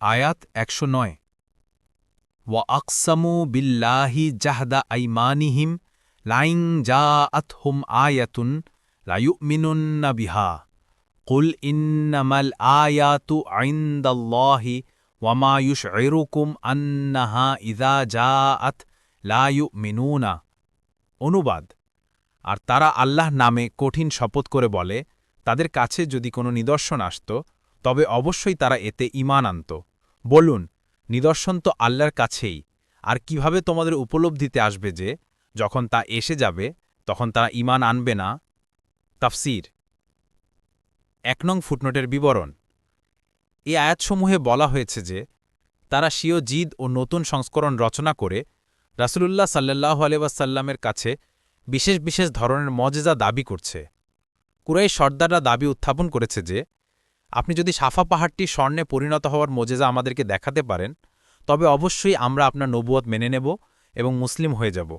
আয়াত একশো নয়। ওয়া আকসামু বিল্লাহি জাহদা আইমানিহিম লাইং যা আতহুম আয়াতুন লায়ুমিনুন্না বিহা। কুল ইন্নামাল আয়াতু আইন্দাল্লাহি ওয়ামা ইউশঈরুকুম আন্নাহা ইদা জাআত লা ইউমিনুনা অনুবাদ, আর তারা আল্লাহ নামে কঠিন শপথ করে বলে, তাদের কাছে যদি কোনো নিদর্শন আসত তবে অবশ্যই তারা এতে ইমান আনত। বলুন, নিদর্শন তো আল্লাহর কাছেই, আর কীভাবে তোমাদের উপলব্ধিতে আসবে যে, যখন তা এসে যাবে, তখন তারা ইমান আনবে না? তাফসির। এক নং ফুটনোটের বিবরণ। এই আয়াতসমূহে বলা হয়েছে যে, তারা স্বীয় জিদ ও নতুন সংস্করণ রচনা করে রাসুলুল্লাহ সাল্লাহ আলিবাসাল্লামের কাছে বিশেষ বিশেষ ধরনের মজেজা দাবি করছে। কুরাই সর্দাররা দাবি উত্থাপন করেছে যে আপনি যদি সাফা পাহাড়টি স্বর্ণে পরিণত হওয়ার মজেজা আমাদেরকে দেখাতে পারেন, তবে অবশ্যই আমরা আপনার নবুয়ত মেনে নেব এবং মুসলিম হয়ে যাব।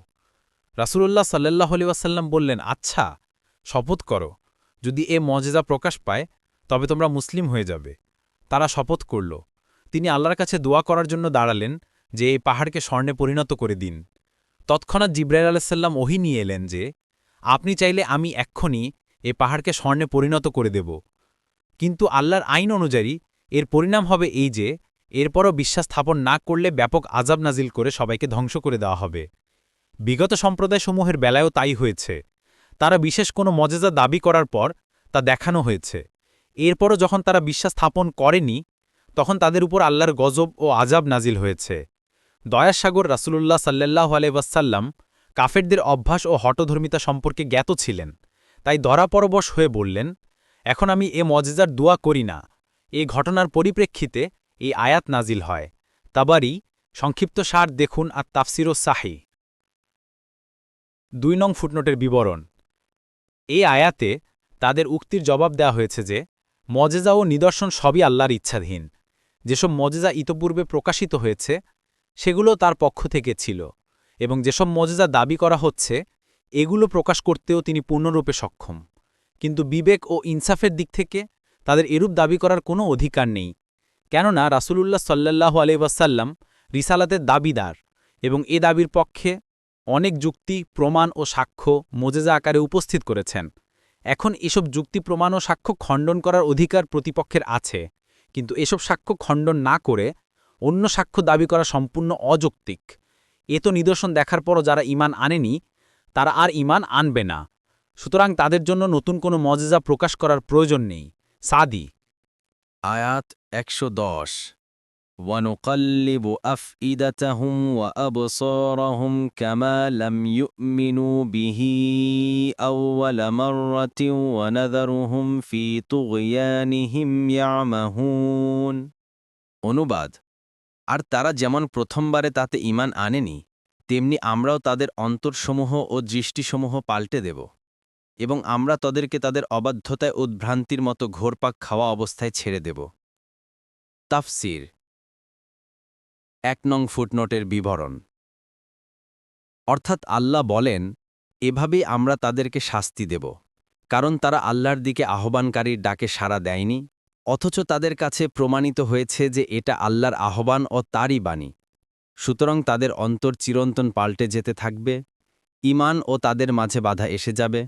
রাসুলুল্লাহ সাল্লাহ আলিবাসাল্লাম বললেন আচ্ছা শপথ করো। যদি এ মজেজা প্রকাশ পায়, তবে তোমরা মুসলিম হয়ে যাবে। তারা শপথ করল। তিনি আল্লাহর কাছে দোয়া করার জন্য দাঁড়ালেন যে এই পাহাড়কে স্বর্ণে পরিণত করে দিন। তৎক্ষণাৎ জিব্রাইল আলাইসাল্লাম ওহি নিয়ে এলেন যে, আপনি চাইলে আমি এক্ষুনি এ পাহাড়কে স্বর্ণে পরিণত করে দেব। কিন্তু আল্লাহর আইন অনুযায়ী এর পরিণাম হবে এই যে, এরপরও বিশ্বাস স্থাপন না করলে ব্যাপক আজাব নাজিল করে সবাইকে ধ্বংস করে দেওয়া হবে। বিগত সম্প্রদায়সমূহের বেলায়ও তাই হয়েছে। তারা বিশেষ কোনো মজেজা দাবি করার পর তা দেখানো হয়েছে। এরপরও যখন তারা বিশ্বাস স্থাপন করেনি, তখন তাদের উপর আল্লাহর গজব ও আজাব নাজিল হয়েছে। দয়াসাগর রাসুলুল্লাহ সাল্লাহ আলহাসাল্লাম কাফেরদের অভ্যাস ও হটধর্মিতা সম্পর্কে জ্ঞাত ছিলেন। তাই দরাপরবশ হয়ে বললেন এখন আমি এ মজেজার দোয়া করি না। এ ঘটনার পরিপ্রেক্ষিতে এই আয়াত নাজিল হয়। তাবারই সংক্ষিপ্ত সার দেখুন আর তাফসিরো সাহি। দুই নং ফুটনোটের বিবরণ। এই আয়াতে তাদের উক্তির জবাব দেওয়া হয়েছে যে, মজেজা ও নিদর্শন সবই আল্লাহর ইচ্ছাধীন। যেসব মজেজা ইতপূর্বে প্রকাশিত হয়েছে, সেগুলো তার পক্ষ থেকে ছিল এবং যেসব মজেজা দাবি করা হচ্ছে, এগুলো প্রকাশ করতেও তিনি পূর্ণরূপে সক্ষম। কিন্তু বিবেক ও ইনসাফের দিক থেকে তাদের এরূপ দাবি করার কোনো অধিকার নেই। কেননা রাসূলুল্লাহ সাল্লাহ আলহাসাল্লাম রিসালাতের দাবিদার এবং এ দাবির পক্ষে অনেক যুক্তি, প্রমাণ ও সাক্ষ্য মোজেজা আকারে উপস্থিত করেছেন। এখন এসব যুক্তি, প্রমাণ ও সাক্ষ্য খণ্ডন করার অধিকার প্রতিপক্ষের আছে, কিন্তু এসব সাক্ষ্য খণ্ডন না করে অন্য সাক্ষ্য দাবি করা সম্পূর্ণ অযৌক্তিক। এ তো নিদর্শন দেখার পরও যারা ইমান আনেনি, তারা আর ইমান আনবে না। সুতরাং তাদের জন্য নতুন কোনো মজেজা প্রকাশ করার প্রয়োজন নেই সাদি আয়াত একশো দশ ونقلب أفئدتهم وأبصارهم كما لم يؤمنوا به أول مرة ونذرهم في طغيانهم يعمهون অনুবাদ আর তারা যেমন প্রথমবারে তাতে ইমান আনেনি তেমনি আমরাও তাদের অন্তরসমূহ ও দৃষ্টিসমূহ পাল্টে দেব এবং আমরা তাদেরকে তাদের অবাধ্যতায় উদ্ভ্রান্তির মতো ঘোরপাক খাওয়া অবস্থায় ছেড়ে দেব। তাফসির। এক নং ফুটনোটের বিবরণ। অর্থাৎ আল্লাহ বলেন, এভাবেই আমরা তাদেরকে শাস্তি দেব, কারণ তারা আল্লাহর দিকে আহ্বানকারীর ডাকে সাড়া দেয়নি, অথচ তাদের কাছে প্রমাণিত হয়েছে যে এটা আল্লাহর আহ্বান ও তারই বাণী। সুতরাং তাদের অন্তর চিরন্তন পাল্টে যেতে থাকবে ইমান ও তাদের মাঝে বাধা এসে যাবে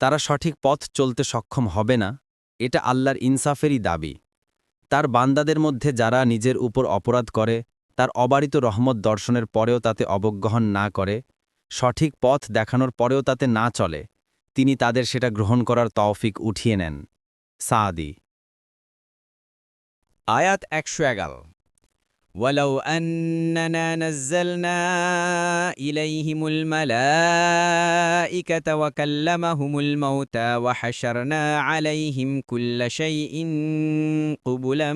তারা সঠিক পথ চলতে সক্ষম হবে না, এটা আল্লাহর ইনসাফেরই দাবি। তার বান্দাদের মধ্যে যারা নিজের উপর অপরাধ করে, তার অবারিত রহমত দর্শনের পরেও তাতে অবগ্রহণ না করে, সঠিক পথ দেখানোর পরেও তাতে না চলে, তিনি তাদের সেটা গ্রহণ করার তৌফিক উঠিয়ে নেন। সাদি আয়াত একশো এগারো। ولو أننا نزلنا إليهم الملائكة وكلمهم الموتى وحشرنا عليهم كل شيء قبلا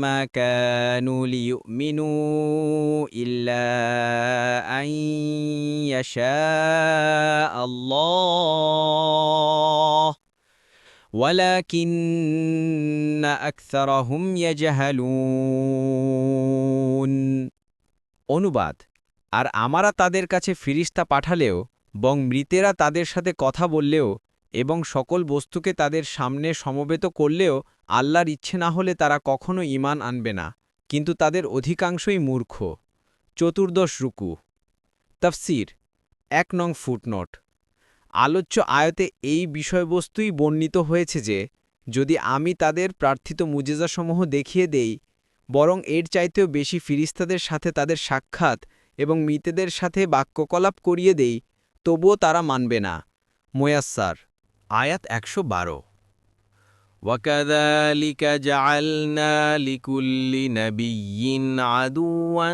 ما كانوا ليؤمنوا إلا أن يشاء الله ولكن أكثرهم يجهلون অনুবাদ আর আমারা তাদের কাছে ফিরিস্তা পাঠালেও বং মৃতেরা তাদের সাথে কথা বললেও এবং সকল বস্তুকে তাদের সামনে সমবেত করলেও আল্লাহর ইচ্ছে না হলে তারা কখনো ঈমান আনবে না কিন্তু তাদের অধিকাংশই মূর্খ চতুর্দশ রুকু তফসির এক নং ফুটনোট আলোচ্য আয়তে এই বিষয়বস্তুই বর্ণিত হয়েছে যে যদি আমি তাদের প্রার্থিত মুজেজাসমূহ দেখিয়ে দেই বরং এর চাইতেও বেশি ফিরিস্তাদের সাথে তাদের সাক্ষাৎ এবং মৃতেদের সাথে বাক্যকলাপ করিয়ে দেই তবুও তারা মানবে না মোয়াস্সার আয়াত একশো বারো وكذلك جعلنا لكل نبي عدوا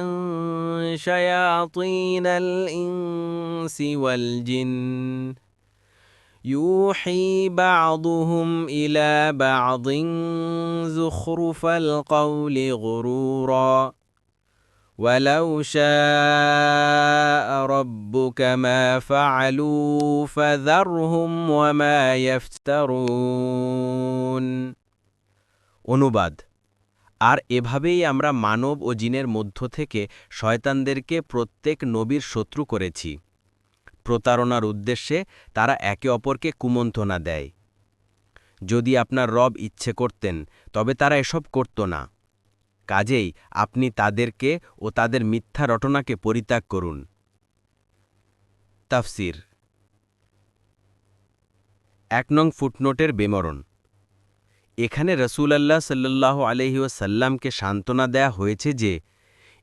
شياطين الإنس والجن يوحي بعضهم إلى بعض زخرف القول غرورا ولو شاء ربك ما فعلوا فذرهم وما يفترون অনুবাদ আর এভাবেই আমরা মানব ও জিনের মধ্য থেকে শয়তানদেরকে প্রত্যেক নবীর শত্রু করেছি প্রতারণার উদ্দেশ্যে তারা একে অপরকে কুমন্ত্রণা দেয়। যদি আপনার রব ইচ্ছে করতেন, তবে তারা এসব করত না। কাজেই আপনি তাদেরকে ও তাদের মিথ্যা রটনাকে পরিত্যাগ করুন। তাফসির। এক নং ফুটনোটের বেমরণ। এখানে রসুলাল্লাহ সাল্লাহ আলহিউসাল্লামকে সান্ত্বনা দেয়া হয়েছে যে,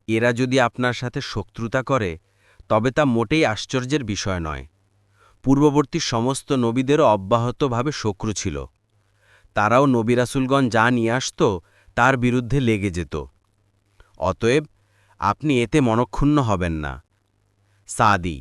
এরা যদি আপনার সাথে শত্রুতা করে তবে তা মোটেই আশ্চর্যের বিষয় নয়। পূর্ববর্তী সমস্ত নবীদেরও অব্যাহতভাবে শত্রু ছিল। তারাও নবিরাসুলগণ যা নিয়ে আসত, তার বিরুদ্ধে লেগে যেত। অতএব আপনি এতে মনক্ষুণ্ণ হবেন না। সাদি